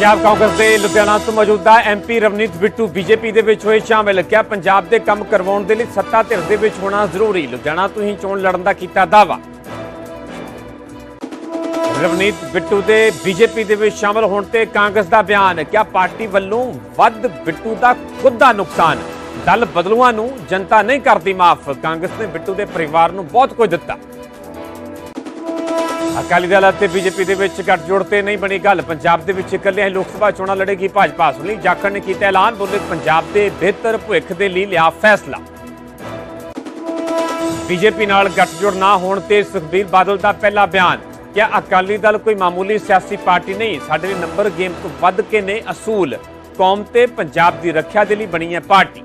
ਪੰਜਾਬ ਕਾਂਗਰਸ ਦੇ ਲੁਧਿਆਣਾ ਤੋਂ ਮੌਜੂਦਾ ਐਮਪੀ ਰਵਨੀਤ ਬਿੱਟੂ ਬੀਜੇਪੀ ਦੇ ਵਿੱਚ ਹੋਏ ਸ਼ਾਮਿਲ ਕਿਹਾ ਪੰਜਾਬ ਦੇ ਕੰਮ ਕਰਵਾਉਣ ਦੇ ਲਈ ਸੱਤਾ ਧਿਰ ਦੇ ਵਿੱਚ ਹੋਣਾ ਜ਼ਰੂਰੀ। ਲੁਧਿਆਣਾ ਤੋਂ ਹੀ ਚੋਣ ਲੜਨ ਦਾ ਕੀਤਾ ਦਾਵਾ ਰਵਨੀਤ ਬਿੱਟੂ ਦੇ ਬੀਜੇਪੀ ਦੇ ਵਿੱਚ ਸ਼ਾਮਲ ਹੋਣ ਤੇ ਕਾਂਗਰਸ ਦਾ ਬਿਆਨ, ਕਿਹਾ ਪਾਰਟੀ ਵੱਲੋਂ ਵੱਧ ਬਿੱਟੂ ਦਾ ਖੁਦ ਦਾ ਨੁਕਸਾਨ। ਦਲ ਬਦਲੂਆਂ ਨੂੰ ਜਨਤਾ ਨਹੀਂ ਕਰਦੀ ਮਾਫ। ਕਾਂਗਰਸ ਨੇ ਬਿੱਟੂ ਦੇ ਪਰਿਵਾਰ ਨੂੰ ਬਹੁਤ ਕੁਝ ਦਿੱਤਾ। ਅਕਾਲੀ ਦਲ ਅਤੇ ਬੀਜੇਪੀ ਦੇ ਵਿੱਚ ਗੱਠਜੋੜ ਤੇ ਨਹੀਂ ਬਣੀ ਗੱਲ। ਪੰਜਾਬ ਦੇ ਵਿੱਚ ਇਕੱਲੇ ਲੋਕ ਸਭਾ ਚੋਣਾਂ ਲੜੇਗੀ ਭਾਜਪਾ। ਸੁਣੀ ਜਾਖੜ ਨੇ ਕੀਤਾ ਐਲਾਨ। ਬੋਲੇ ਪੰਜਾਬ ਦੇ ਬਿਹਤਰ ਭਵਿੱਖ ਦੇ ਲਈ ਲਿਆ ਫੈਸਲਾ। ਬੀਜੇਪੀ ਨਾਲ ਗੱਠਜੋੜ ਨਾ ਹੋਣ ਤੇ ਸੁਖਬੀਰ ਬਾਦਲ ਦਾ ਪਹਿਲਾ ਬਿਆਨ। ਕਿ ਅਕਾਲੀ ਦਲ ਕੋਈ ਮਾਮੂਲੀ ਸਿਆਸੀ ਪਾਰਟੀ ਨਹੀਂ। ਸਾਡੇ ਲਈ ਨੰਬਰ ਗੇਮ ਤੋਂ ਵੱਧ ਕੇ ਨੇ ਅਸੂਲ। ਕੌਮ ਤੇ ਪੰਜਾਬ ਦੀ ਰੱਖਿਆ ਦੇ ਲਈ ਬਣੀ ਹੈ ਪਾਰਟੀ।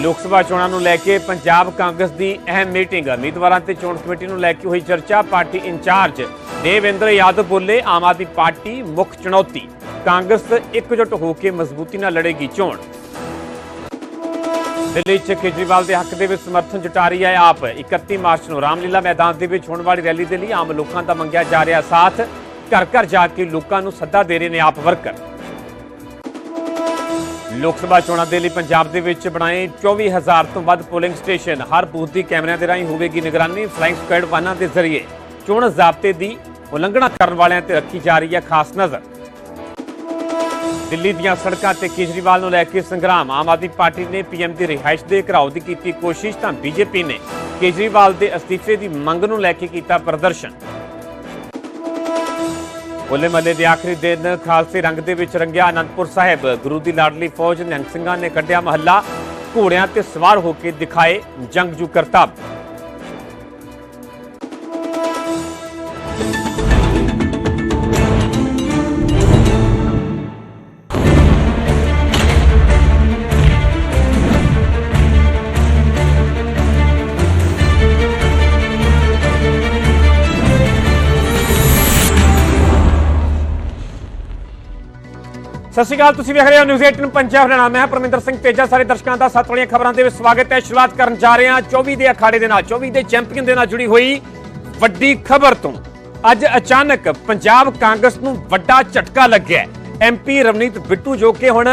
ਲੋਕ ਸਭਾ ਚੋਣਾਂ ਨੂੰ ਲੈ ਕੇ ਪੰਜਾਬ ਕਾਂਗਰਸ ਦੀ ਅਹਿਮ ਮੀਟਿੰਗ। ਉਮੀਦਵਾਰਾਂ ਤੇ ਚੋਣ ਕਮੇਟੀ ਨੂੰ ਲੈ ਕੇ ਹੋਈ ਚਰਚਾ। ਪਾਰਟੀ ਇੰਚਾਰਜ ਦੇਵਿੰਦਰ ਯਾਦਵ ਬੋਲੇ, ਆਮ ਆਦਮੀ ਪਾਰਟੀ ਮੁੱਖ ਚੁਣੌਤੀ। ਕਾਂਗਰਸ ਇਕਜੁੱਟ ਹੋ ਕੇ ਮਜ਼ਬੂਤੀ ਨਾਲ ਲੜੇਗੀ ਚੋਣ। ਦਿੱਲੀ 'ਚ ਕੇਜਰੀਵਾਲ ਦੇ ਹੱਕ ਦੇ ਵਿੱਚ ਸਮਰਥਨ ਜੁਟਾ ਰਹੀ ਹੈ ਆਪ। 31 ਮਾਰਚ ਨੂੰ ਰਾਮਲੀਲਾ ਮੈਦਾਨ ਦੇ ਵਿੱਚ ਹੋਣ ਵਾਲੀ ਰੈਲੀ ਦੇ ਲਈ ਆਮ ਲੋਕਾਂ ਦਾ ਮੰਗਿਆ ਜਾ ਰਿਹਾ ਸਾਥ। ਘਰ ਘਰ ਜਾ ਕੇ ਲੋਕਾਂ ਨੂੰ ਸੱਦਾ ਦੇ ਰਹੇ ਨੇ ਆਪ ਵਰਕਰ। ਲੋਕ ਸਭਾ ਚੋਣਾਂ ਦੇ ਲਈ ਪੰਜਾਬ ਦੇ ਵਿੱਚ ਬਣਾਏ 24000 ਤੋਂ ਵੱਧ ਪੋਲਿੰਗ ਸਟੇਸ਼ਨ। ਹਰ ਬੂਥ ਦੀ ਕੈਮਰਿਆਂ ਦੇ ਰਾਹੀਂ ਹੋਵੇਗੀ ਨਿਗਰਾਨੀ, ਫਲਾਈਂਗ ਸਕੁਐਡ ਵਾਹਨਾਂ ਦੇ ਜ਼ਰੀਏ। ਚੋਣ ਜ਼ਾਬਤੇ ਦੀ ਉਲੰਘਣਾ ਕਰਨ ਵਾਲਿਆਂ ਤੇ ਰੱਖੀ ਜਾ ਰਹੀ ਹੈ ਖਾਸ ਨਜ਼ਰ। ਦਿੱਲੀ ਦੀਆਂ ਸੜਕਾਂ ਤੇ ਕੇਜਰੀਵਾਲ ਨੂੰ ਲੈ ਕੇ ਸੰਗਰਾਮ। ਆਮ ਆਦਮੀ ਪਾਰਟੀ ਨੇ ਪੀਐਮ ਦੀ ਰਿਹਾਇਸ਼ ਦੇ ਘਰਾਓ ਦੀ ਕੀਤੀ ਕੋਸ਼ਿਸ਼, ਤਾਂ ਬੀਜੇਪੀ ਨੇ ਕੇਜਰੀਵਾਲ ਦੇ ਅਸਤੀਫੇ ਦੀ ਮੰਗ ਨੂੰ ਲੈ ਕੇ ਕੀਤਾ ਪ੍ਰਦਰਸ਼ਨ। ਹੋਲੇ ਮਹੱਲੇ ਦੇ ਆਖਰੀ ਦਿਨ ਖਾਲਸੇ ਰੰਗ ਦੇ ਵਿੱਚ ਰੰਗਿਆ ਅਨੰਦਪੁਰ ਸਾਹਿਬ। ਗੁਰੂ ਦੀ ਲਾਡਲੀ ਫੌਜ ਨਿਹੰਗ ਸਿੰਘਾਂ ਨੇ ਕੱਢਿਆ ਮਹੱਲਾ। ਘੋੜਿਆਂ ਤੇ ਸਵਾਰ ਹੋ ਕੇ ਦਿਖਾਏ ਜੰਗਜੂ ਕਰਤੱਵ ਸਤਿ ਸ਼੍ਰੀ ਅਕਾਲ, ਤੁਸੀਂ ਵੇਖ ਰਹੇ ਹੋ ਨਿਊਜ਼ 18 ਪੰਜਾਬ। ਹਰਿਆਣਾ ਮੈਂ ਪਰਮਿੰਦਰ ਸਿੰਘ ਤੇਜਾ। ਸਾਰੇ ਦਰਸ਼ਕਾਂ ਦਾ ਸੱਤ ਵਾਲੀਆਂ ਖਬਰਾਂ ਦੇ ਵਿੱਚ ਸਵਾਗਤ ਹੈ। ਸ਼ੁਰੂਆਤ ਕਰਨ ਜਾ ਰਹੇ ਹਾਂ 24 ਦੇ ਅਖਾੜੇ ਦੇ ਨਾਲ। 24 ਦੇ ਚੈਂਪੀਅਨ ਦੇ ਨਾਲ ਜੁੜੀ ਹੋਈ ਵੱਡੀ ਖਬਰ ਤੋਂ। ਅੱਜ ਅਚਾਨਕ ਪੰਜਾਬ ਕਾਂਗਰਸ ਨੂੰ ਵੱਡਾ ਝਟਕਾ ਲੱਗਿਆ ਐਮਪੀ ਰਵਨੀਤ ਬਿੱਟੂ ਜੋ ਕਿ ਹੁਣ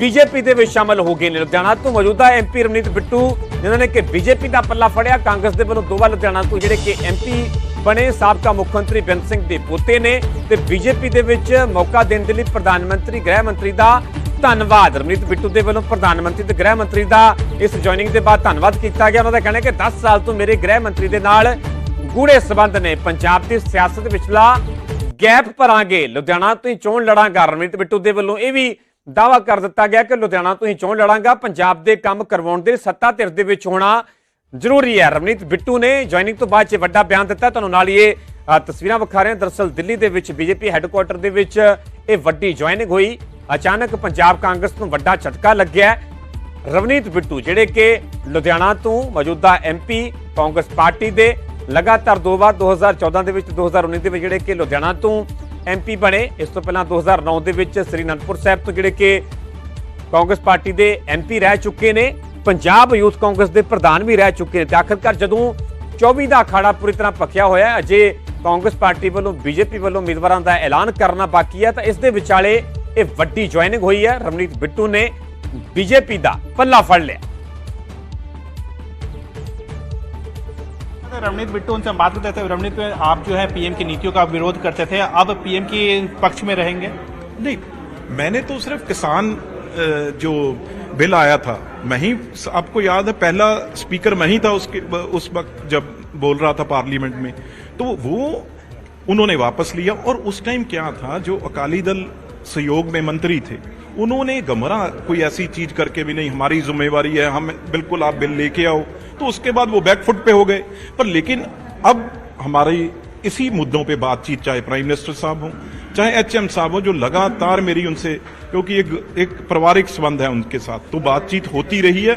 ਬੀਜੇਪੀ ਦੇ ਵਿੱਚ ਸ਼ਾਮਲ ਹੋ ਗਏ ਨੇ। ਲੁਧਿਆਣਾ ਤੋਂ ਮੌਜੂਦਾ ਐਮਪੀ ਰਵਨੀਤ ਬਿੱਟੂ, ਜਿਨ੍ਹਾਂ ਨੇ ਕਿ ਬੀਜੇਪੀ ਦਾ ਪੱਲਾ ਫੜਿਆ। ਕਾਂਗਰਸ ਦੇ ਵੱਲੋਂ ਦੋਵਾ ਲੁਧਿਆਣਾ ਤੋਂ ਜਿਹੜੇ ਕਿ ਐਮਪੀ ਬਣੇ ਸਾਬਕਾ ਮੁੱਖ ਮੰਤਰੀ ਬੇਅੰਤ ਸਿੰਘ ਦੇ ਪੋਤੇ ਨੇ ਤੇ ਬੀਜੇਪੀ ਦੇ ਵਿੱਚ ਮੌਕਾ ਦੇਣ ਦੇ ਲਈ ਪ੍ਰਧਾਨ ਮੰਤਰੀ, ਗ੍ਰਹਿ ਮੰਤਰੀ ਦਾ ਧੰਨਵਾਦ। ਰਮਨੀਤ ਬਿੱਟੂ ਦੇ ਵੱਲੋਂ ਪ੍ਰਧਾਨ ਮੰਤਰੀ ਤੇ ਗ੍ਰਹਿ ਮੰਤਰੀ ਦਾ ਇਸ ਜੁਆਇਨਿੰਗ ਦੇ ਬਾਅਦ ਧੰਨਵਾਦ ਕੀਤਾ ਗਿਆ। ਉਹਨਾਂ ਦਾ ਕਹਿਣਾ ਹੈ ਕਿ 10 ਸਾਲ ਤੋਂ ਮੇਰੇ ਗ੍ਰਹਿ ਮੰਤਰੀ ਦੇ ਨਾਲ ਗੂੜੇ ਸਬੰਧ ਨੇ। ਪੰਜਾਬ ਦੀ ਸਿਆਸਤ ਵਿਚਲਾ ਗੈਪ ਭਰਾਂਗੇ। ਲੁਧਿਆਣਾ ਤੋਂ ਹੀ ਚੋਣ ਲੜਾਂਗਾ। ਰਮਨੀਤ ਬਿੱਟੂ ਦੇ ਵੱਲੋਂ ਇਹ ਵੀ ਦਾਵਾ ਕਰ ਦਿੱਤਾ ਗਿਆ ਕਿ ਲੁਧਿਆਣਾ ਤੋਂ ਹੀ ਚੋਣ ਲੜਾਂਗਾ। ਪੰਜਾਬ ਦੇ ਕੰਮ ਕਰਵਾਉਣ ਦੇ ਸੱਤਾ ਧਿਰ ਦੇ ਵਿੱਚ ਹੋਣਾ ਜ਼ਰੂਰੀ ਹੈ। ਰਮਨੀਤ ਬਿੱਟੂ ਨੇ ਜੁਆਇਨਿੰਗ ਤੋਂ ਬਾਅਦ 'ਚ ਵੱਡਾ ਬਿਆਨ ਦਿੱਤਾ, ਤੁਹਾਨੂੰ ਨਾਲ ਹੀ ਇਹ ਤਸਵੀਰਾਂ ਵਿਖਾ ਰਹੇ ਹਾਂ। ਦਰਅਸਲ ਦਿੱਲੀ ਦੇ ਵਿੱਚ ਬੀਜੇਪੀ ਹੈੱਡਕੁਆਟਰ ਦੇ ਵਿੱਚ ਇਹ ਵੱਡੀ ਜੁਆਇਨਿੰਗ ਹੋਈ। ਅਚਾਨਕ ਪੰਜਾਬ ਕਾਂਗਰਸ ਨੂੰ ਵੱਡਾ ਝਟਕਾ ਲੱਗਿਆ। ਰਵਨੀਤ ਬਿੱਟੂ ਜਿਹੜੇ ਕਿ ਲੁਧਿਆਣਾ ਤੋਂ ਮੌਜੂਦਾ ਐਮਪੀ ਕਾਂਗਰਸ ਪਾਰਟੀ ਦੇ, ਲਗਾਤਾਰ ਦੋ ਵਾਰ 2014 ਦੇ ਵਿੱਚ 2019 ਦੇ ਵਿੱਚ ਜਿਹੜੇ ਕਿ ਲੁਧਿਆਣਾ ਤੋਂ ਐਮਪੀ ਬਣੇ। ਇਸ ਤੋਂ ਪਹਿਲਾਂ 2009 ਦੇ ਵਿੱਚ ਸ੍ਰੀ ਅਨੰਦਪੁਰ ਸਾਹਿਬ ਤੋਂ ਜਿਹੜੇ ਕਿ ਕਾਂਗਰਸ ਪਾਰਟੀ ਦੇ ਐਮਪੀ ਰਹਿ ਚੁੱਕੇ ਨੇ। ਪੰਜਾਬ ਯੂਥ ਕਾਂਗਰਸ ਦੇ ਪ੍ਰਧਾਨ ਵੀ ਰਹਿ ਚੁੱਕੇ ਨੇ ਤੇ ਆਖਰਕਾਰ ਜਦੋਂ 24 ਦਾ ਅਖਾੜਾ ਪੂਰੀ ਤਰ੍ਹਾਂ ਪੱਕਿਆ ਹੋਇਆ ਹੈ ਅਜੇ ਕਾਂਗਰਸ ਪਾਰਟੀ ਵੱਲੋਂ ਬੀਜੇਪੀ ਵੱਲੋਂ ਉਮੀਦਵਾਰਾਂ ਦਾ ਐਲਾਨ ਕਰਨਾ ਬਾਕੀ ਹੈ ਤਾਂ ਇਸ ਦੇ ਵਿਚਾਲੇ ਇਹ ਵੱਡੀ ਜੁਆਇਨਿੰਗ ਹੋਈ ਹੈ ਰਮਨੀਤ ਬਿੱਟੂ ਨੇ ਬੀਜੇਪੀ ਦਾ ਪੱਲਾ ਫੜ ਲਿਆ रवनीत बिट्टू उनसे हम बात करते थे रवनीत आप जो है पीएम की नीतियों का विरोध करते थे अब पीएम के पक्ष में रहेंगे नहीं मैंने तो सिर्फ किसान अ, जो बिल आया था। मैं ही, आपको याद है, पहला स्पीकर मैं ही था उसके, उस वक्त जब बोल रहा था पार्लियामेंट में। तो वो उन्होंने वापस लिया और उस टाइम क्या था, जो अकाली दल सहयोग में मंत्री थे, उन्होंने गमरा, कोई ऐसी चीज़ करके भी नहीं, हमारी जिम्मेवारी है, हम बिल्कुल आप बिल लेके आओ। तो उसके बाद वो बैकफुट पे हो गए। पर लेकिन अब हमारी इसी मुद्दों पे बातचीत, चाहे प्राइम मिनिस्टर साहब हो, चाहे एच एम साहब हो, जो लगातार मेरी उनसे क्योंकि एक एक पारिवारिक संबंध है उनके साथ। तो बातचीत होती रही है,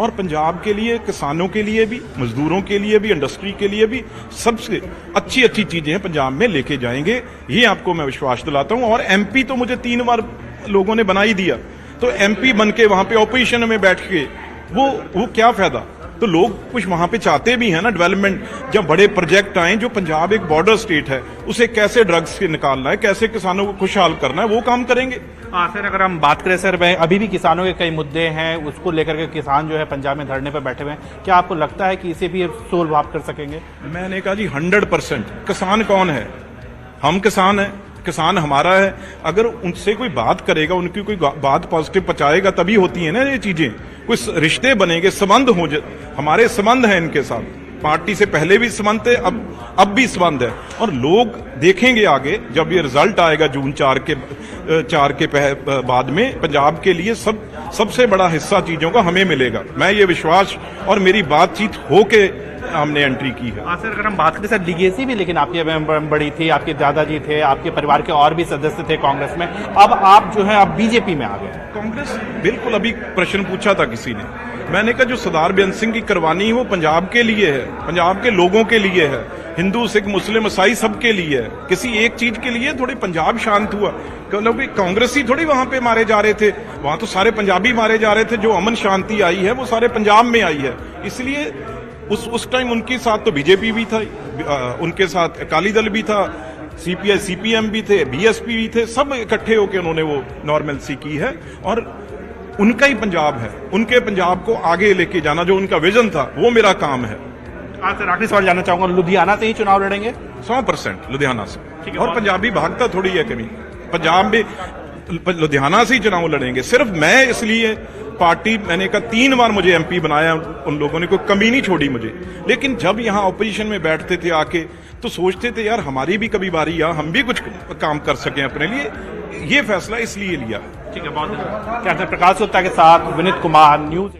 और पंजाब के लिए, किसानों के लिए भी, मजदूरों के लिए भी इंडस्ट्री के लिए भी सबसे अच्छी अच्छी चीज़ें पंजाब में लेके जाएँगे। ये आपको मैं विश्वास दिलाता हूँ। और एमपी तो मुझे तीन बार लोगों ने बना ही दिया। तो एमपी बन के वहाँ पे ऑपोजिशन में बैठ के, वो वो क्या फ़ायदा? तो लोग कुछ वहाँ पे चाहते भी हैं ना डेवलपमेंट जब बड़े प्रोजेक्ट आए जो पंजाब एक बॉर्डर स्टेट है उसे कैसे ड्रग्स से निकालना है कैसे किसानों को खुशहाल करना है वो काम करेंगे। हाँ सर अगर हम बात करें सर मैं अभी भी किसानों के कई मुद्दे हैं उसको लेकर के किसान जो है पंजाब में धरने पर बैठे हुए हैं। क्या आपको लगता है कि इसे भी सोल्व आप कर सकेंगे? मैंने कहा जी हंड्रेड किसान कौन है? हम किसान हैं। किसान हमारा है, अगर उनसे कोई बात करेगा, उनकी कोई बात पॉजिटिव पहुंचाएगा, तभी होती है ना ये चीज़ें। कोई रिश्ते बनेंगे, संबंध हो जा- हमारे संबंध हैं इनके साथ। पार्टी से पहले भी संबंध थे, अब अब भी संबंध है। और लोग देखेंगे आगे, जब ये रिज़ल्ट आएगा जून चार के चार के बाद में, पंजाब के लिए सब, सबसे बड़ा हिस्सा चीज़ों का हमें मिलेगा। मैं ये विश्वास और मेरी बातचीत होके हमने एंट्री की है। हाँ सर अगर हम बात करें सर लीगेसी भी लेकिन आपकी बड़ी थी आपके दादाजी थे आपके परिवार के और भी सदस्य थे कांग्रेस में। अब आप जो है अब बीजेपी में आ गए कांग्रेस बिल्कुल अभी प्रश्न पूछा था किसी ने। मैंने कहा जो सरदार बेअंत सिंह की करवानी है वो पंजाब के लिए है पंजाब के लोगों के लिए है हिंदू सिख मुस्लिम ईसाई सबके लिए है। किसी एक चीज़ के लिए थोड़े पंजाब शांत हुआ। क्योंकि कांग्रेस ही थोड़ी वहाँ पे मारे जा रहे थे। वहाँ तो सारे पंजाबी मारे जा रहे थे जो अमन शांति आई है वो सारे पंजाब में आई है। इसलिए उस उस टाइम उनके साथ तो बीजेपी भी था उनके साथ अकाली दल भी था सीपीआई सीपीएम भी थे बीएसपी भी थे सब इकट्ठे होकर उन्होंने वो नॉर्मलसी की है और उनका ही पंजाब है। उनके पंजाब को आगे लेके जाना जो उनका विजन था वो मेरा काम है। सर आखिरी सवाल जानना चाहूँगा लुधियाना से ही चुनाव लड़ेंगे? सौ परसेंट लुधियाना से। और पंजाबी भागता थोड़ी है कभी। पंजाब में लुधियाना से ही चुनाव लड़ेंगे सिर्फ मैं इसलिए पार्टी मैंने कहा तीन बार मुझे एमपी बनाया उन लोगों ने कोई कमी नहीं छोड़ी मुझे लेकिन जब यहाँ ऑपोजिशन में बैठते थे आके तो सोचते थे यार हमारी भी कभी बारी आ हम भी कुछ काम कर सकें अपने लिए ये फैसला इसलिए लिया ठीक है बहुत क्या सर प्रकाश गुप्ता के साथ विनीत कुमार न्यूज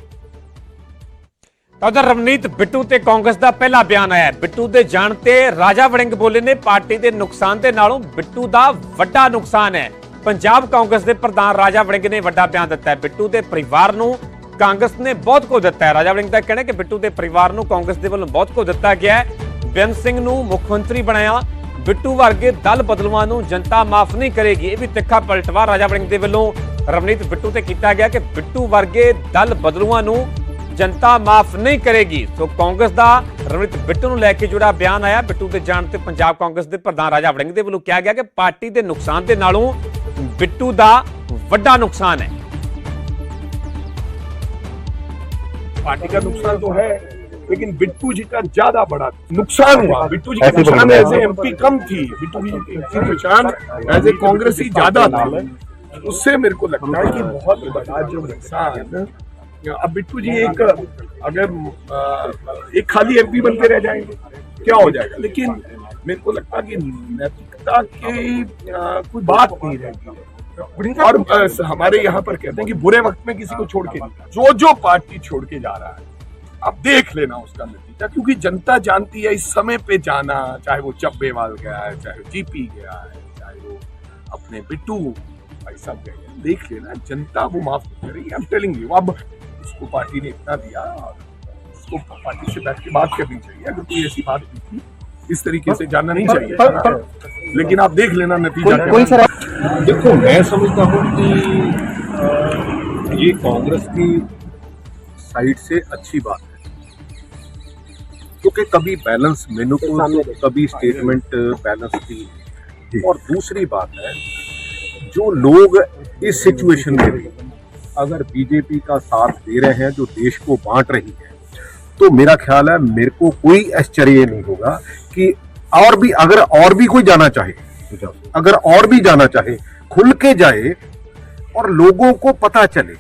ਤਾਂ ਉਧਰ ਰਵਨੀਤ ਬਿੱਟੂ ਤੇ ਕਾਂਗਰਸ ਦਾ ਪਹਿਲਾ ਬਿਆਨ ਆਇਆ ਹੈ। ਬਿੱਟੂ ਦੇ ਜਾਣ ਤੇ ਰਾਜਾ ਵੜਿੰਗ ਬੋਲੇ ਨੇ ਪਾਰਟੀ ਦੇ ਨੁਕਸਾਨ ਦੇ ਨਾਲੋਂ ਬਿੱਟੂ ਦਾ ਵੱਡਾ ਨੁਕਸਾਨ ਹੈ ਪੰਜਾਬ ਕਾਂਗਰਸ ਦੇ ਪ੍ਰਧਾਨ ਰਾਜਾ ਵੜਿੰਗ ਨੇ ਵੱਡਾ ਬਿਆਨ ਦਿੱਤਾ ਹੈ। ਬਿੱਟੂ ਦੇ ਪਰਿਵਾਰ ਨੂੰ ਕਾਂਗਰਸ ਨੇ ਬਹੁਤ ਕੁਝ ਦਿੱਤਾ ਹੈ। ਰਾਜਾ ਵੜਿੰਗ ਦਾ ਕਹਿਣਾ ਹੈ ਕਿ ਬਿੱਟੂ ਦੇ ਪਰਿਵਾਰ ਨੂੰ ਕਾਂਗਰਸ ਦੇ ਵੱਲੋਂ ਬਹੁਤ ਕੁਝ ਦਿੱਤਾ ਗਿਆ ਹੈ। ਬੇਅੰਤ ਸਿੰਘ ਨੂੰ ਮੁੱਖ ਮੰਤਰੀ ਬਣਾਇਆ। ਬਿੱਟੂ ਵਰਗੇ ਦਲ ਬਦਲੂਆਂ ਨੂੰ ਜਨਤਾ ਮਾਫ ਨਹੀਂ ਕਰੇਗੀ। ਇਹ ਵੀ ਤਿੱਖਾ ਪਲਟਵਾਰ ਰਾਜਾ ਵੜਿੰਗ ਦੇ ਵੱਲੋਂ ਰਵਨੀਤ ਬਿੱਟੂ ਤੇ ਕੀਤਾ ਗਿਆ ਕਿ ਬਿੱਟੂ ਵਰਗੇ ਦਲ ਬਦਲੂਆਂ ਨੂੰ ਜਨਤਾ ਮਾਫ ਨਹੀਂ ਕਰੇਗੀ। ਸੋ ਕਾਂਗਰਸ ਦਾ ਰਵਨੀਤ ਬਿੱਟੂ ਨੂੰ ਲੈ ਕੇ ਜਿਹੜਾ ਬਿਆਨ ਆਇਆ। ਬਿੱਟੂ ਦੇ ਜਾਣ ਤੇ ਪੰਜਾਬ ਕਾਂਗਰਸ ਦੇ ਪ੍ਰਧਾਨ ਰਾਜਾ ਵੜਿੰਗ ਦੇ ਵੱਲੋਂ ਕਿਹਾ ਗਿਆ ਕਿ ਪਾਰਟੀ ਦੇ ਨੁਕਸਾਨ ਦੇ ਨਾਲੋਂ ਬਿੱਟੂ ਦਾ ਵੱਡਾ ਨੁਕਸਾਨ ਹੈ पार्टी का नुकसान तो है लेकिन बिट्टू जी का ज्यादा बड़ा नुकसान हुआ बिट्टू जी का ऐसे नुकसान बोल रहे एज एमपी कम थी बिट्टू जी की पहचान एज ए कांग्रेसी ज्यादा थी उससे मेरे को लगता है कि बहुत बड़ा जो नुकसान अब बिट्टू जी एक अगर अ, एक खाली एमपी बन के रह जाएंगे क्या हो जाएगा लेकिन मेरे को लगता है कि नैतिकता की कोई बात नहीं रहेगी और हमारे यहाँ पर कहते हैं कि बुरे वक्त में किसी को छोड़ के नहीं जो जो पार्टी छोड़ के जा रहा है अब देख लेना उसका नतीजा क्योंकि जनता जानती है इस समय पे जाना चाहे वो चब्बेवाल गया है चाहे वो जीपी गया है चाहे वो अपने बिट्टू भाई साहब गए हैं देख लेना जनता वो माफ़ नहीं करेगी। आई एम टेलिंग यू अब उसको पार्टी ने इतना दिया और उसको पार्टी से बैठ के बात करनी चाहिए। अगर कोई ऐसी बात नहीं थी इस तरीके से जाना नहीं चाहिए लेकिन आप देख लेना नतीजा कोई सर देखो मैं समझता हूँ कि ये कांग्रेस की साइड से अच्छी बात है। क्योंकि कभी बैलेंस मेनुपुल कभी स्टेटमेंट बैलेंस थी और दूसरी बात है जो लोग इस सिचुएशन में भी अगर बीजेपी का साथ दे रहे हैं जो देश को बांट रही है तो मेरा ख्याल है मेरे को कोई आश्चर्य नहीं होगा कि और भी अगर और भी कोई जाना चाहे अगर और भी जाना चाहे खुल के जाए और लोगों को पता चले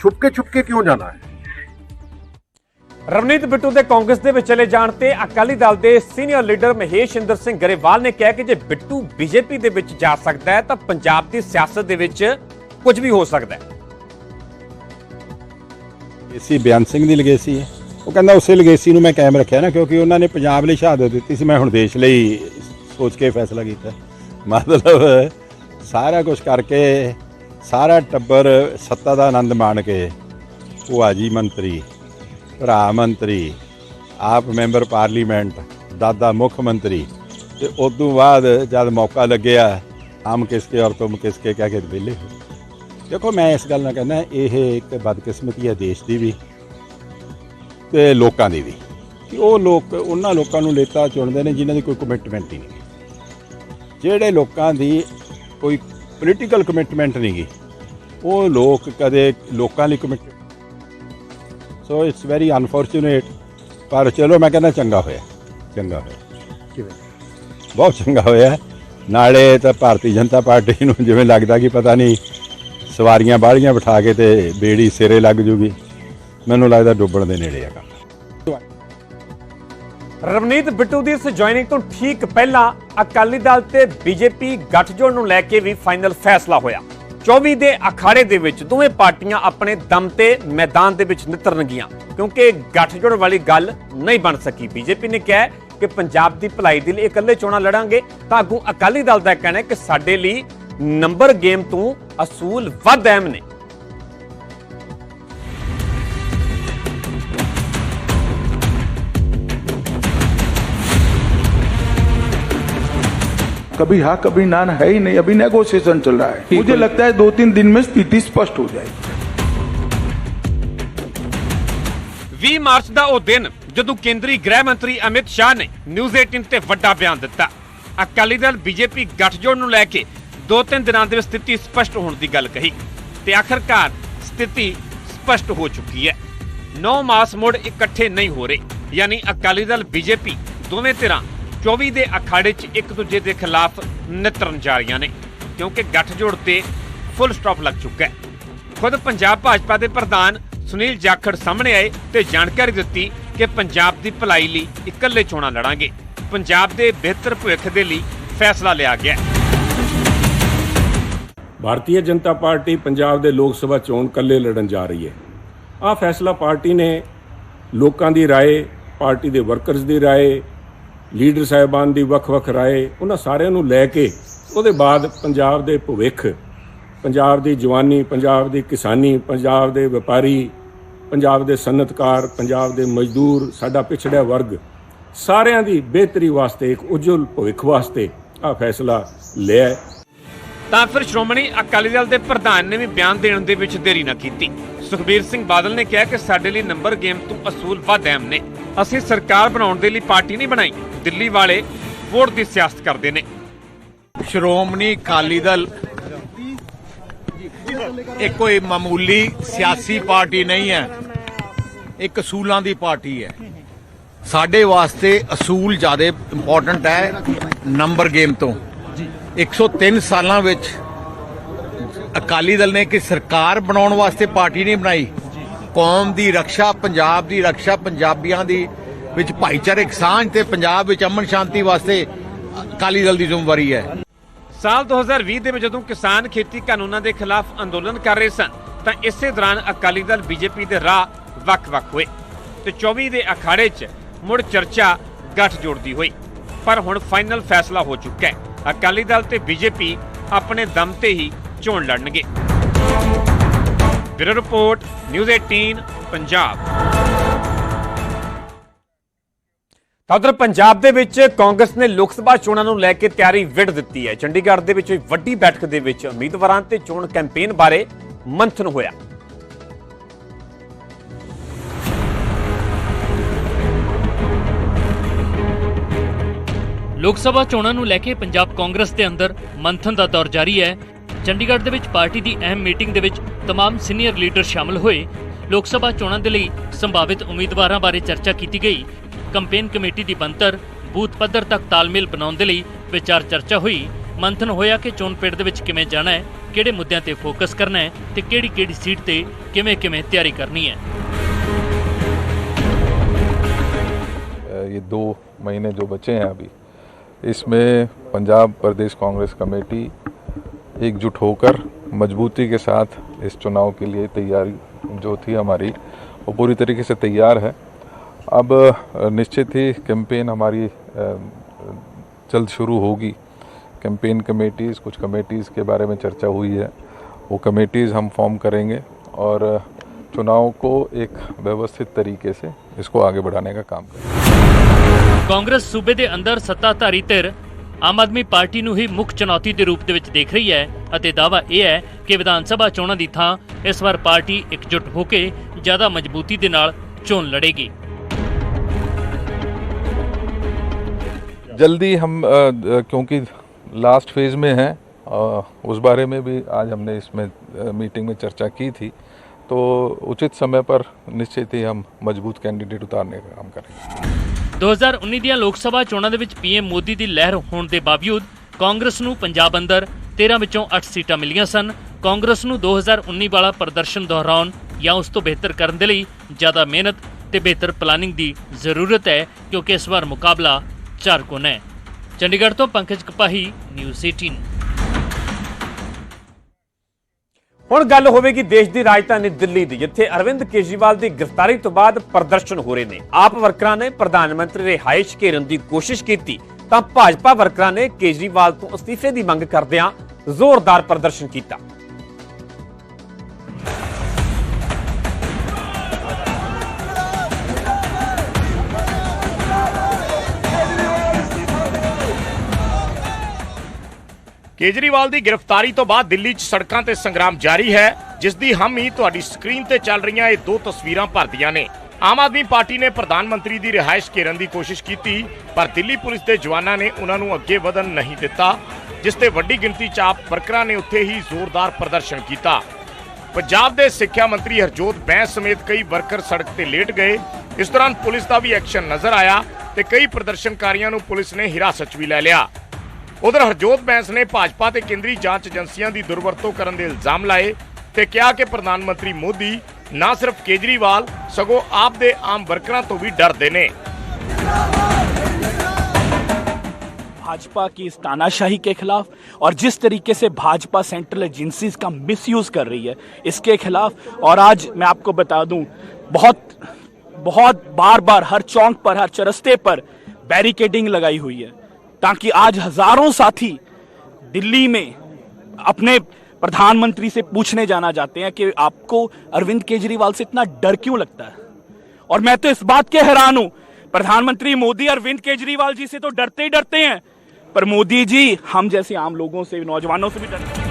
छुपके छुपके क्यों जाना है ਰਵਨੀਤ ਬਿੱਟੂ ਦੇ ਕਾਂਗਰਸ ਦੇ ਵਿੱਚ ਚਲੇ ਜਾਣ ਤੇ ਅਕਾਲੀ ਦਲ ਦੇ ਸੀਨੀਅਰ ਲੀਡਰ ਮਹੇਸ਼ਿੰਦਰ ਸਿੰਘ ਗਰੇਵਾਲ ਨੇ ਕਿਹਾ ਕਿ ਜੇ ਬਿੱਟੂ ਬੀਜੇਪੀ ਦੇ ਵਿੱਚ ਜਾ ਸਕਦਾ ਹੈ ਤਾਂ ਪੰਜਾਬ ਦੀ ਸਿਆਸਤ ਦੇ ਵਿੱਚ ਕੁਝ ਵੀ ਹੋ ਸਕਦਾ ਹੈ ਲਗੇਸੀ ਬਿਆਨ ਸਿੰਘ ਦੀ ਲਗੇਸੀ ਹੈ ਉਹ ਕਹਿੰਦਾ ਉਸੇ ਲਗੇਸੀ ਨੂੰ ਮੈਂ ਕਾਇਮ ਰੱਖਿਆ ਨਾ, ਕਿਉਂਕਿ ਉਹਨਾਂ ਨੇ ਪੰਜਾਬ ਲਈ ਸ਼ਹਾਦਤ ਦਿੱਤੀ ਸੀ, ਮੈਂ ਹੁਣ ਦੇਸ਼ ਲਈ ਸੋਚ ਕੇ ਫੈਸਲਾ ਕੀਤਾ। ਮਤਲਬ ਸਾਰਾ ਕੁਝ ਕਰਕੇ ਸਾਰਾ ਟੱਬਰ ਸੱਤਾ ਦਾ ਆਨੰਦ ਮਾਣ ਕੇ ਭੂਆ ਜੀ ਮੰਤਰੀ, ਭਰਾ ਮੰਤਰੀ, ਆਪ ਮੈਂਬਰ ਪਾਰਲੀਮੈਂਟ, ਦਾਦਾ ਮੁੱਖ ਮੰਤਰੀ ਤੇ ਉਸ ਤੋਂ ਬਾਅਦ ਜਦ ਮੌਕਾ ਲੱਗਿਆ ਆਮ ਕਿਸਕੇ ਔਰ ਤੁਮ ਕਿਸਕੇ ਕਹਿ ਕੇ ਵਿਹਲੇ ਦੇਖੋ ਮੈਂ ਇਸ ਗੱਲ ਨਾਲ ਕਹਿੰਦਾ, ਇਹ ਇੱਕ ਬਦਕਿਸਮਤੀ ਹੈ ਦੇਸ਼ ਦੀ ਵੀ। ਤੇ ਲੋਕਾਂ ਦੀ ਵੀ। ਕਿ ਉਹ ਲੋਕ ਉਹਨਾਂ ਲੋਕਾਂ ਨੂੰ ਨੇਤਾ ਚੁਣਦੇ ਨੇ ਜਿਨ੍ਹਾਂ ਦੀ ਕੋਈ ਕਮਿਟਮੈਂਟ ਹੀ ਨਹੀਂ। ਜਿਹੜੇ ਲੋਕਾਂ ਦੀ ਕੋਈ ਪੋਲੀਟੀਕਲ ਕਮਿਟਮੈਂਟ ਨਹੀਂ ਗੀ ਉਹ ਲੋਕ ਕਦੇ ਲੋਕਾਂ ਲਈ commit so it's very unfortunate ਪਰ ਚਲੋ ਮੈਂ ਕਹਿੰਦਾ ਚੰਗਾ ਹੋਇਆ ਚੰਗਾ ਹੋਇਆ। ਬਹੁਤ ਚੰਗਾ ਹੋਇਆ। ਨਾਲੇ ਤਾਂ ਭਾਰਤੀ ਜਨਤਾ ਪਾਰਟੀ ਨੂੰ ਜਿਵੇਂ ਲੱਗਦਾ ਕਿ ਪਤਾ ਨਹੀਂ ਸਵਾਰੀਆਂ ਬਾਹਲੀਆਂ ਬਿਠਾ ਕੇ ਤੇ ਬੇੜੀ ਸਿਰੇ ਲੱਗ ਜੂਗੀ। ਮੈਨੂੰ ਲੱਗਦਾ ਡੁੱਬਣ ਦੇ ਨੇੜੇ ਆ ਕੰਮ। ਰਵਨੀਤ ਬਿੱਟੂ ਦੀ ਇਸ ਜੁਆਇਨਿੰਗ ਤੋਂ ਠੀਕ ਪਹਿਲਾਂ ਅਕਾਲੀ ਦਲ ਤੇ ਬੀਜੇਪੀ ਗੱਠਜੋੜ ਨੂੰ ਲੈ ਕੇ ਵੀ ਫਾਈਨਲ ਫੈਸਲਾ ਹੋਇਆ। 24 ਦੇ ਅਖਾੜੇ ਦੇ ਵਿੱਚ ਦੋਵੇਂ ਪਾਰਟੀਆਂ ਆਪਣੇ ਦਮ ਤੇ ਮੈਦਾਨ ਦੇ ਵਿੱਚ ਨਿਤਰਨਗੀਆਂ ਕਿਉਂਕਿ ਗੱਠਜੋੜ ਵਾਲੀ ਗੱਲ ਨਹੀਂ ਬਣ ਸਕੀ। ਬੀਜੇਪੀ ਨੇ ਕਿਹਾ ਕਿ ਪੰਜਾਬ ਦੀ ਭਲਾਈ ਦੇ ਲਈ ਇਕੱਲੇ ਚੋਣਾਂ ਲੜਾਂਗੇ, ਤਾਂ ਅੱਗੋਂ ਅਕਾਲੀ ਦਲ ਦਾ ਕਹਿਣਾ ਹੈ ਕਿ ਸਾਡੇ ਲਈ ਨੰਬਰ ਗੇਮ ਤੋਂ ਅਸੂਲ ਵੱਧ ਅਹਿਮ ਨੇ। कभी हाँ कभी ना है ही नहीं अभी नेगोशिएशन चल रहा है मुझे लगता है दो तीन दिन में स्थिति स्पष्ट हो जाएगी 20 ਮਾਰਚ ਦਾ ਉਹ ਦਿਨ ਜਦੋਂ ਕੇਂਦਰੀ ਗ੍ਰਹਿ ਮੰਤਰੀ ਅਮਿਤ ਸ਼ਾਹ ਨੇ ਨਿਊਜ਼ 18 ਤੇ ਵੱਡਾ ਬਿਆਨ ਦਿੱਤਾ ਅਕਾਲੀ ਦਲ ਬੀਜੇਪੀ ਗੱਠਜੋੜ ਨੂੰ ਲੈ ਕੇ ਦੋ ਤਿੰਨ ਦਿਨਾਂ ਦੇ ਵਿੱਚ ਸਥਿਤੀ ਸਪਸ਼ਟ ਹੋਣ ਦੀ ਗੱਲ ਕਹੀ ਤੇ ਆਖਰਕਾਰ ਸਥਿਤੀ ਸਪਸ਼ਟ ਹੋ ਚੁੱਕੀ ਹੈ 9 ਮਾਸ ਮੁੜ ਇਕੱਠੇ ਨਹੀਂ ਹੋ ਰਹੇ ਯਾਨੀ ਅਕਾਲੀ ਦਲ ਬੀਜੇਪੀ ਦੋਵੇਂ ਧਿਰਾਂ 24 ਦੇ ਅਖਾੜੇ 'ਚ ਇੱਕ ਦੂਜੇ ਦੇ ਖਿਲਾਫ ਨਿਤਰਨ ਜਾ ਰਹੀਆਂ ਨੇ, ਕਿਉਂਕਿ ਗੱਠਜੋੜ ਤੇ ਫੁੱਲ ਸਟਾਪ ਲੱਗ ਚੁੱਕਾ ਹੈ। ਖੁਦ ਪੰਜਾਬ ਭਾਜਪਾ ਦੇ ਪ੍ਰਧਾਨ ਸੁਨੀਲ ਜਾਖੜ ਸਾਹਮਣੇ ਆਏ ਤੇ ਜਾਣਕਾਰੀ ਦਿੱਤੀ ਕਿ ਪੰਜਾਬ ਦੀ ਭਲਾਈ ਲਈ ਇਕੱਲੇ ਚੋਣਾਂ ਲੜਾਂਗੇ। ਪੰਜਾਬ ਦੇ ਬਿਹਤਰ ਭਵਿੱਖ ਦੇ ਲਈ ਫੈਸਲਾ ਲਿਆ ਗਿਆ ਹੈ। ਭਾਰਤੀ ਜਨਤਾ ਪਾਰਟੀ ਪੰਜਾਬ ਦੇ ਲੋਕ ਸਭਾ ਚੋਣ ਇਕੱਲੇ ਲੜਨ ਜਾ ਰਹੀ ਹੈ। ਆ ਫੈਸਲਾ ਪਾਰਟੀ ਨੇ ਲੋਕਾਂ ਦੀ ਰਾਏ, ਪਾਰਟੀ ਦੇ ਵਰਕਰਸ ਦੀ ਰਾਏ ਲੀਡਰ ਸਾਹਿਬਾਨ ਦੀ ਵੱਖ-ਵੱਖ رائے ਉਹਨਾਂ ਸਾਰਿਆਂ ਨੂੰ ਲੈ ਕੇ ਉਹਦੇ ਬਾਅਦ ਪੰਜਾਬ ਦੇ ਭਵਿੱਖ ਪੰਜਾਬ ਦੀ ਜਵਾਨੀ ਪੰਜਾਬ ਦੀ ਕਿਸਾਨੀ ਪੰਜਾਬ ਦੇ ਵਪਾਰੀ ਪੰਜਾਬ ਦੇ ਸਨਅਤਕਾਰ ਪੰਜਾਬ ਦੇ ਮਜ਼ਦੂਰ ਸਾਡਾ ਪਿਛੜਿਆ ਵਰਗ ਸਾਰਿਆਂ ਦੀ ਬਿਹਤਰੀ ਵਾਸਤੇ ਇੱਕ ਉਜਵਲ ਭਵਿੱਖ ਵਾਸਤੇ ਆਹ ਫੈਸਲਾ ਲਿਆ ਹੈ। ਤਾਂ ਫਿਰ ਸ਼੍ਰੋਮਣੀ ਅਕਾਲੀ ਦਲ ਦੇ ਪ੍ਰਧਾਨ ਨੇ ਵੀ ਬਿਆਨ ਦੇਣ ਦੇ ਵਿੱਚ ਦੇਰੀ ਨਾ ਕੀਤੀ ਸੁਖਬੀਰ ਸਿੰਘ ਬਾਦਲ ਨੇ ਕਿਹਾ ਕਿ ਸਾਡੇ ਲਈ ਨੰਬਰ ਗੇਮ ਤੋਂ ਅਸੂਲ ਵੱਧ ਅਹਿਮ ਨੇ। ਅਸੀਂ ਸਰਕਾਰ ਬਣਾਉਣ ਦੇ ਲਈ ਪਾਰਟੀ ਨਹੀਂ ਬਣਾਈ, ਦਿੱਲੀ ਵਾਲੇ ਵੋਟ ਦੀ ਸਿਆਸਤ ਕਰਦੇ ਨੇ। ਸ਼੍ਰੋਮਣੀ ਅਕਾਲੀ ਦਲ ਇਹ ਕੋਈ ਮਾਮੂਲੀ ਸਿਆਸੀ ਪਾਰਟੀ ਨਹੀਂ ਹੈ ਇੱਕ ਅਸੂਲਾਂ ਦੀ ਪਾਰਟੀ ਹੈ। ਸਾਡੇ ਵਾਸਤੇ ਅਸੂਲ ਜ਼ਿਆਦਾ ਇੰਪੋਰਟੈਂਟ ਹੈ ਨੰਬਰ ਗੇਮ ਤੋਂ। 103 ਸਾਲਾਂ ਵਿੱਚ ਅਕਾਲੀ ਦਲ ਨੇ ਕਿ ਸਰਕਾਰ ਬਣਾਉਣ ਵਾਸਤੇ ਪਾਰਟੀ ਨਹੀਂ ਬਣਾਈ। ਕੌਮ ਦੀ ਰੱਖਿਆ, ਪੰਜਾਬ ਦੀ ਰੱਖਿਆ, ਪੰਜਾਬੀਆਂ ਦੀ ਵਿੱਚ ਭਾਈਚਾਰਕ ਸਾਂਝ ਤੇ ਪੰਜਾਬ ਵਿੱਚ ਅਮਨ ਸ਼ਾਂਤੀ ਵਾਸਤੇ ਅਕਾਲੀ ਦਲ ਦੀ ਜ਼ਿੰਮੇਵਾਰੀ ਹੈ। ਸਾਲ 2020 ਦੇ ਵਿੱਚ ਜਦੋਂ ਕਿਸਾਨ ਖੇਤੀ ਕਾਨੂੰਨਾਂ ਦੇ ਖਿਲਾਫ ਅੰਦੋਲਨ ਕਰ ਰਹੇ ਸਨ, ਤਾਂ ਇਸੇ ਦੌਰਾਨ ਅਕਾਲੀ ਦਲ ਬੀਜੇਪੀ ਦੇ ਰਾਹ ਵੱਖ-ਵੱਖ ਹੋਏ ਤੇ 24 ਦੇ ਅਖਾੜੇ 'ਚ ਮੁੜ ਚਰਚਾ ਗੱਠ ਜੋੜਦੀ ਹੋਈ। ਪਰ ਹੁਣ ਫਾਈਨਲ ਫੈਸਲਾ ਹੋ ਚੁੱਕਾ ਹੈ। ਅਕਾਲੀ ਦਲ ਤੇ ਬੀਜੇਪੀ ਆਪਣੇ ਦਮ ਤੇ ਹੀ ਚੋਣ ਲੜਨਗੇ। Bureau report, news 18 Punjab. ਤਾਂ ਉਧਰ ਪੰਜਾਬ ਦੇ ਵਿੱਚ ਕਾਂਗਰਸ ਨੇ ਲੋਕ ਸਭਾ ਚੋਣਾਂ ਨੂੰ ਲੈ ਕੇ ਤਿਆਰੀ ਵਿੜ ਦਿੱਤੀ ਹੈ। ਚੰਡੀਗੜ੍ਹ ਦੇ ਵਿੱਚ ਹੋਈ ਵੱਡੀ ਬੈਠਕ ਦੇ ਵਿੱਚ ਉਮੀਦਵਾਰਾਂ ਤੇ ਚੋਣ ਕੈਂਪੇਨ ਬਾਰੇ ਮੰਥਨ ਹੋਇਆ। ਲੋਕ ਸਭਾ ਚੋਣਾਂ ਨੂੰ ਲੈ ਕੇ ਪੰਜਾਬ ਕਾਂਗਰਸ ਦੇ ਅੰਦਰ ਮੰਥਨ ਦਾ ਦੌਰ ਜਾਰੀ ਹੈ। ਚੰਡੀਗੜ੍ਹ ਦੇ ਵਿੱਚ ਪਾਰਟੀ ਦੀ ਅਹਿਮ ਮੀਟਿੰਗ ਦੇ ਵਿੱਚ तमाम ਸੀਨੀਅਰ ਲੀਡਰ ਸ਼ਾਮਲ ਹੋਏ ਲੋਕ ਸਭਾ ਚੋਣਾਂ ਦੇ ਲਈ ਸੰਭਾਵਿਤ ਉਮੀਦਵਾਰਾਂ ਬਾਰੇ ਚਰਚਾ ਕੀਤੀ ਗਈ ਕੈਂਪੇਨ ਕਮੇਟੀ ਦੀ ਬੰਤਰ ਬੂਥ ਪੱਧਰ ਤੱਕ ਤਾਲਮੇਲ ਬਣਾਉਣ ਦੇ ਲਈ ਵਿਚਾਰ ਚਰਚਾ ਹੋਈ ਮੰਥਨ ਹੋਇਆ ਕਿ ਚੋਣ ਪਿੰਡ ਦੇ ਵਿੱਚ ਕਿਵੇਂ ਜਾਣਾ ਹੈ ਕਿਹੜੇ ਮੁੱਦਿਆਂ ਤੇ ਫੋਕਸ ਕਰਨਾ ਹੈ ਤੇ ਕਿਹੜੀ-ਕਿਹੜੀ ਸੀਟ ਤੇ ਕਿਵੇਂ-ਕਿਵੇਂ ਤਿਆਰੀ ਕਰਨੀ ਹੈ ये दो महीने जो बचे हैं अभी इसमें पंजाब प्रदेश कांग्रेस कमेटी एकजुट होकर मजबूती के साथ इस चुनाव के लिए तैयारी जो थी हमारी, वो पूरी तरीके से तैयार है। अब निश्चित ही कैंपेन हमारी जल्द शुरू होगी। कैंपेन कमेटीज़ कुछ कमेटीज़ के बारे में चर्चा हुई है। वो कमेटीज़ हम फॉर्म करेंगे और चुनाव को एक व्यवस्थित तरीके से इसको आगे बढ़ाने का काम करेंगे। कांग्रेस सूबे के अंदर सत्ताधारी धिर ਆਮ ਆਦਮੀ ਪਾਰਟੀ ਨੂੰ ਹੀ ਮੁੱਖ ਚੁਣੌਤੀ ਦੇ ਰੂਪ ਦੇ ਵਿੱਚ ਦੇਖ ਰਹੀ ਹੈ ਅਤੇ ਦਾਅਵਾ ਇਹ ਹੈ ਕਿ ਵਿਧਾਨ ਸਭਾ ਚੋਣਾਂ ਦੀ ਥਾਂ ਇਸ ਵਾਰ ਪਾਰਟੀ ਇਕਜੁੱਟ ਹੋ ਕੇ ਜ਼ਿਆਦਾ ਮਜ਼ਬੂਤੀ ਦੇ ਨਾਲ ਚੋਣ ਲੜੇਗੀ जल्दी हम अ, अ, क्योंकि लास्ट फेज में हैं अ, उस बारे में भी आज हमने इसमें अ, मीटिंग में चर्चा की थी तो उचित समय पर निश्चित ही हम मजबूत कैंडिडेट उतारने का काम करेंगे 2019 ਦੀਆਂ ਲੋਕ ਸਭਾ ਚੋਣਾਂ ਦੇ ਵਿੱਚ ਪੀਐਮ ਮੋਦੀ ਦੀ ਲਹਿਰ ਹੋਣ ਦੇ ਬਾਵਜੂਦ ਕਾਂਗਰਸ ਨੂੰ ਪੰਜਾਬ ਅੰਦਰ 13 ਵਿੱਚੋਂ 8 ਸੀਟਾਂ ਮਿਲੀਆਂ ਸਨ। ਕਾਂਗਰਸ ਨੂੰ 2019 ਵਾਲਾ ਪ੍ਰਦਰਸ਼ਨ ਦੁਹਰਾਉਣ ਜਾਂ ਉਸ ਤੋਂ ਬਿਹਤਰ ਕਰਨ ਦੇ ਲਈ ਜ਼ਿਆਦਾ ਮਿਹਨਤ ਤੇ ਬਿਹਤਰ ਪਲਾਨਿੰਗ ਦੀ ਜ਼ਰੂਰਤ ਹੈ, ਕਿਉਂਕਿ ਇਸ ਵਾਰ ਮੁਕਾਬਲਾ ਚਾਰ ਕੋਨ ਹੈ। ਚੰਡੀਗੜ੍ਹ ਤੋਂ ਪੰਕਜ ਕਪਾਹੀ ਨਿਊਜ਼ 18 ਹੁਣ ਗੱਲ ਹੋਵੇਗੀ ਦੇਸ਼ ਦੀ ਰਾਜਧਾਨੀ ਦਿੱਲੀ ਦੀ, ਜਿੱਥੇ ਅਰਵਿੰਦ ਕੇਜਰੀਵਾਲ ਦੀ ਗ੍ਰਿਫਤਾਰੀ ਤੋਂ ਬਾਅਦ ਪ੍ਰਦਰਸ਼ਨ ਹੋ ਰਹੇ ਨੇ। ਆਪ ਵਰਕਰਾਂ ਨੇ ਪ੍ਰਧਾਨ ਮੰਤਰੀ ਰਿਹਾਇਸ਼ ਘੇਰਨ ਦੀ ਕੋਸ਼ਿਸ਼ ਕੀਤੀ, ਤਾਂ ਭਾਜਪਾ ਵਰਕਰਾਂ ਨੇ ਕੇਜਰੀਵਾਲ ਤੋਂ ਅਸਤੀਫੇ ਦੀ ਮੰਗ ਕਰਦਿਆਂ ਜ਼ੋਰਦਾਰ ਪ੍ਰਦਰਸ਼ਨ ਕੀਤਾ। ਕੇਜਰੀਵਾਲ ਦੀ ਗ੍ਰਿਫਤਾਰੀ ਤੋਂ ਬਾਅਦ ਦਿੱਲੀ 'ਚ ਸੜਕਾਂ ਤੇ ਸੰਗਰਾਮ ਜਾਰੀ ਹੈ, ਜਿਸ ਦੀ ਹਮ ਹੀ ਤੁਹਾਡੀ ਸਕਰੀਨ ਤੇ ਚੱਲ ਰਹੀਆਂ ਇਹ ਦੋ ਤਸਵੀਰਾਂ ਭਰਦੀਆਂ ਨੇ। ਆਮ ਆਦਮੀ ਪਾਰਟੀ ਨੇ ਪ੍ਰਧਾਨ ਮੰਤਰੀ ਦੀ ਰਿਹਾਇਸ਼ ਘੇਰਨ ਦੀ ਕੋਸ਼ਿਸ਼ ਕੀਤੀ, ਪਰ ਦਿੱਲੀ ਪੁਲਿਸ ਦੇ ਜਵਾਨਾਂ ਨੇ ਉਹਨਾਂ ਨੂੰ ਅੱਗੇ ਵਧਣ ਨਹੀਂ ਦਿੱਤਾ, ਜਿਸ ਤੇ ਵੱਡੀ ਗਿਣਤੀ 'ਚ ਆਪ ਵਰਕਰਾਂ ਨੇ ਉੱਥੇ ਹੀ ਜ਼ੋਰਦਾਰ ਪ੍ਰਦਰਸ਼ਨ ਕੀਤਾ। ਪੰਜਾਬ ਦੇ ਸਿੱਖਿਆ ਮੰਤਰੀ ਹਰਜੋਤ ਬੈਂਸ ਸਮੇਤ ਕਈ ਵਰਕਰ ਸੜਕ ਤੇ ਲੇਟ ਗਏ। ਇਸ ਦੌਰਾਨ ਪੁਲਿਸ ਦਾ ਵੀ ਐਕਸ਼ਨ ਨਜ਼ਰ ਆਇਆ ਤੇ ਕਈ ਪ੍ਰਦਰਸ਼ਨਕਾਰੀਆਂ ਨੂੰ ਪੁਲਿਸ ਨੇ ਹਿਰਾਸਤ 'ਚ ਵੀ ਲੈ ਲਿਆ। ਉਧਰ ਹਰਜੋਤ ਬੈਂਸ ਨੇ ਭਾਜਪਾ ਤੇ ਕੇਂਦਰੀ ਜਾਂਚ ਏਜੰਸੀਆਂ ਦੀ ਦੁਰਵਰਤੋਂ ਕਰਨ ਦੇ ਇਲਜ਼ਾਮ ਲਾਏ ਤੇ ਕਿਹਾ ਕਿ ਪ੍ਰਧਾਨ ਮੰਤਰੀ ਮੋਦੀ ਨਾ ਸਿਰਫ ਕੇਜਰੀਵਾਲ ਸਗੋਂ ਆਪ ਦੇ ਆਮ ਵਰਕਰਾਂ ਤੋਂ ਵੀ ਡਰਦੇ ਨੇ भाजपा की इस तानाशाही के खिलाफ और जिस तरीके से भाजपा सेंट्रल एजेंसीज का मिसयूज कर रही है इसके खिलाफ और आज मैं आपको बता दूं बहुत बहुत बार बार हर चौक पर हर चरस्ते पर बैरिकेडिंग लगाई हुई है ताकि आज हजारों साथी दिल्ली में अपने प्रधानमंत्री से पूछने जाना चाहते हैं कि आपको अरविंद केजरीवाल से इतना डर क्यों लगता है और मैं तो इस बात के हैरान हूं प्रधानमंत्री मोदी अरविंद केजरीवाल जी से तो डरते ही डरते हैं पर मोदी जी हम जैसे आम लोगों से नौजवानों से भी डरते हैं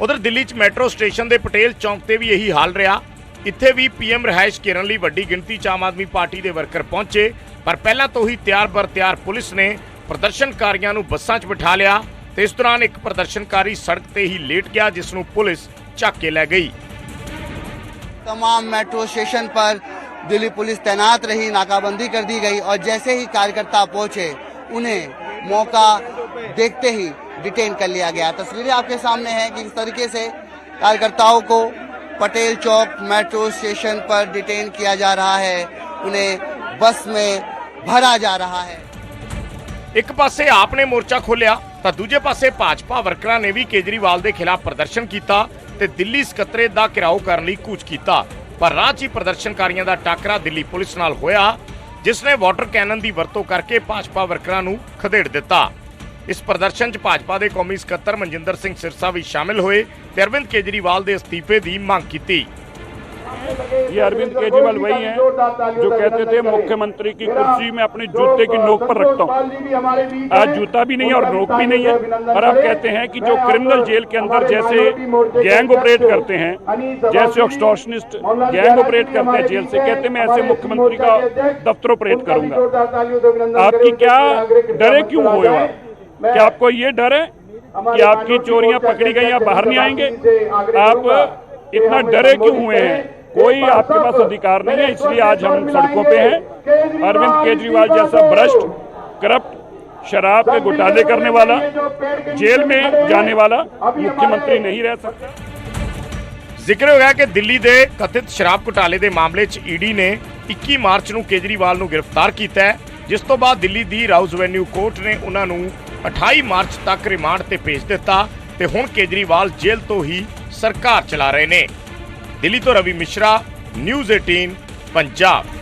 ਉਧਰ ਦਿੱਲੀ 'ਚ ਮੈਟਰੋ ਸਟੇਸ਼ਨ ਦੇ ਪਟੇਲ ਚੌਂਕ ਤੇ ਵੀ ਇਹੀ ਹਾਲ ਰਿਹਾ ਇੱਥੇ ਵੀ ਪੀਐਮ ਰਿਹਾਇਸ਼ ਘੇਰਨ ਲਈ ਵੱਡੀ ਗਿਣਤੀ 'ਚ ਆਮ ਆਦਮੀ ਪਾਰਟੀ ਦੇ ਵਰਕਰ ਪਹੁੰਚੇ ਪਰ ਪਹਿਲਾਂ ਤੋਂ ਹੀ ਤਿਆਰ ਬਰ ਤਿਆਰ ਪੁਲਿਸ ਨੇ ਪ੍ਰਦਰਸ਼ਨਕਾਰੀਆਂ ਨੂੰ ਬੱਸਾਂ 'ਚ ਬਿਠਾ ਲਿਆ ਤੇ ਇਸ ਦੌਰਾਨ ਇੱਕ ਪ੍ਰਦਰਸ਼ਨਕਾਰੀ ਸੜਕ ਤੇ ਹੀ ਲੇਟ ਗਿਆ ਜਿਸ ਨੂੰ ਪੁਲਿਸ ਚੱਕ ਕੇ ਲੈ ਗਈ तमाम मेट्रो स्टेशन पर दिल्ली पुलिस तैनात रही नाकाबंदी कर दी गई और जैसे ही कार्यकर्ता पहुंचे उन्हें मौका देखते ही डिटेन कर लिया गया तस्वीरें आपके सामने हैं कि किस तरीके से कार्यकर्ताओं को पटेल चौक मेट्रो स्टेशन पर डिटेन किया जा रहा है उन्हें बस में भरा जा रहा है ਇੱਕ ਪਾਸੇ ਆਪ ਨੇ ਮੋਰਚਾ ਖੋਲਿਆ ਤਾਂ ਦੂਜੇ ਪਾਸੇ ਭਾਜਪਾ ਵਰਕਰਾਂ ਨੇ ਵੀ ਕੇਜਰੀਵਾਲ ਦੇ ਖਿਲਾਫ ਪ੍ਰਦਰਸ਼ਨ ਕੀਤਾ ਤੇ ਦਿੱਲੀ ਸਕੱਤਰੇਤ ਦਾ ਘਿਰਾਓ ਕਰਨ ਲਈ ਕੂਚ ਕੀਤਾ। ਪਰ ਰਾਹ 'ਚ ਹੀ ਪ੍ਰਦਰਸ਼ਨਕਾਰੀਆਂ ਦਾ ਟਾਕਰਾ ਦਿੱਲੀ ਪੁਲਿਸ ਨਾਲ ਹੋਇਆ, ਜਿਸ ਨੇ ਵਾਟਰ ਕੈਨਨ ਦੀ ਵਰਤੋਂ ਕਰਕੇ ਭਾਜਪਾ ਵਰਕਰਾਂ ਨੂੰ ਖਦੇੜ ਦਿੱਤਾ। ਇਸ ਪ੍ਰਦਰਸ਼ਨ 'ਚ ਭਾਜਪਾ ਦੇ ਕੌਮੀ ਸਕੱਤਰ ਮਨਜਿੰਦਰ ਸਿੰਘ ਸਿਰਸਾ ਵੀ ਸ਼ਾਮਿਲ ਹੋਏ ਤੇ ਅਰਵਿੰਦ ਕੇਜਰੀਵਾਲ ਦੇ ਅਸਤੀਫੇ ਦੀ ਮੰਗ ਕੀਤੀ। ये अरविंद केजरीवाल वही हैं जो कहते थे, मुख्यमंत्री की कुर्सी में अपने जूते की नोक पर रखता हूँ। आज जूता भी नहीं है और नोक भी नहीं है। और अब कहते हैं कि जो क्रिमिनल जेल के अंदर जैसे गैंग ऑपरेट करते हैं, जैसे एक्सटॉर्शनिस्ट गैंग ऑपरेट करते हैं जेल से, कहते मैं ऐसे मुख्यमंत्री का दफ्तर ऑपरेट करूँगा। आपकी क्या डरे क्यों हुए आप? क्या आपको ये डर है कि आपकी चोरियाँ पकड़ी गई या बाहर नहीं आएँगे? आप इतना डरे क्यों हुए हैं? कोई आपके पास अधिकार नहीं है इसलिए आज हम सड़कों पे हैं अरविंद केजरीवाल जैसा भ्रष्ट करप्ट शराब के घोटाले करने वाला जेल में जाने वाला मुख्यमंत्री नहीं रह सकता ਜ਼ਿਕਰ ਹੋਇਆ ਕਿ ਦਿੱਲੀ ਦੇ ਕਥਿਤ ਸ਼ਰਾਬ ਘੁਟਾਲੇ ਦੇ ਮਾਮਲੇ 'ਚ ਈਡੀ ਨੇ 21 ਮਾਰਚ ਨੂੰ ਕੇਜਰੀਵਾਲ ਨੂੰ ਗ੍ਰਿਫਤਾਰ ਕੀਤਾ ਹੈ ਜਿਸ ਤੋਂ ਬਾਅਦ ਦਿੱਲੀ ਦੀ ਰਾਉਜ਼ ਵੈਨਿਊ ਕੋਰਟ ਨੇ ਉਹਨਾਂ ਨੂੰ 28 ਮਾਰਚ ਤੱਕ ਰਿਮਾਂਡ ਤੇ ਭੇਜ ਦਿੱਤਾ ਤੇ ਹੁਣ ਕੇਜਰੀਵਾਲ ਜੇਲ੍ਹ ਤੋਂ ਹੀ ਸਰਕਾਰ ਚਲਾ ਰਹੇ ਨੇ ਦਿੱਲੀ ਤੋਂ ਰਵੀ ਮਿਸ਼ਰਾ ਨਿਊਜ਼ 18 ਪੰਜਾਬ